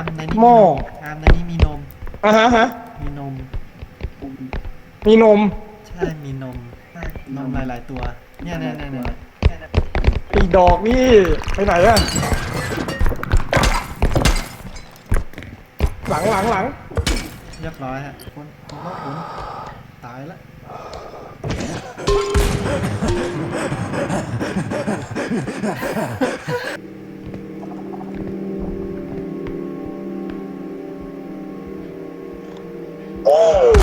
ร์มในนี้หม้ออาร์มในนี้มีนม อะฮะฮะมีนม มีนมใช่ มีนม นมหลายๆตัว เนี่ยเนี่ยเนี่ยเนี่ยไอ้ดอกนี่ไปไหนอะหลังหลังหลังเรียบร้อยฮะคนคนก็คนตายละ น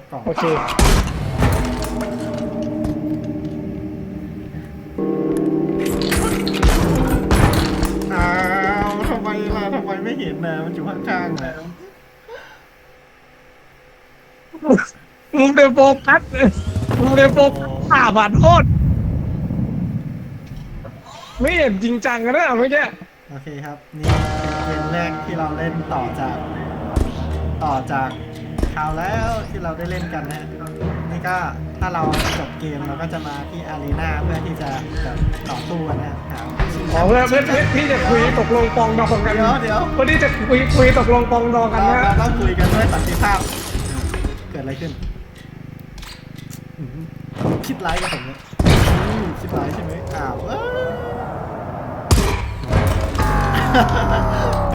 กกล่องโอเคอ้าวทำไมล่ะทำไมไม่เห็นนะมันอยู่ข้างๆนะมึงเดนโฟกัสมึงเดนโฟกัสผ่าผ่านโทษไม่เห็นจริงจังกันนะเมื่อกี้โอเคครับ นี่เป็นเกมแรกที่เราเล่นต่อจาก ต่อจาก คราวแล้วที่เราได้เล่นกันนะฮะนี่ก็ถ้าเราจบเกมเราก็จะมาที่อารีนาเพื่อที่จะแบบต่อสู้กันนะครับอ๋อเพื่อเพื่อเพื่อที่จะคุยตกลงปองดองกันเดี๋ยวเดี๋ยวเพื่อที่จะคุยคุยตกลงปองดองกันเรานะเราต้องคุยกันด้วยสันติภาพ เกิดอะไรขึ้นอืมคิดร้ายกับผมเนี่ยอืมคิดร้ายใช่ไหมอ้าวเอ้ย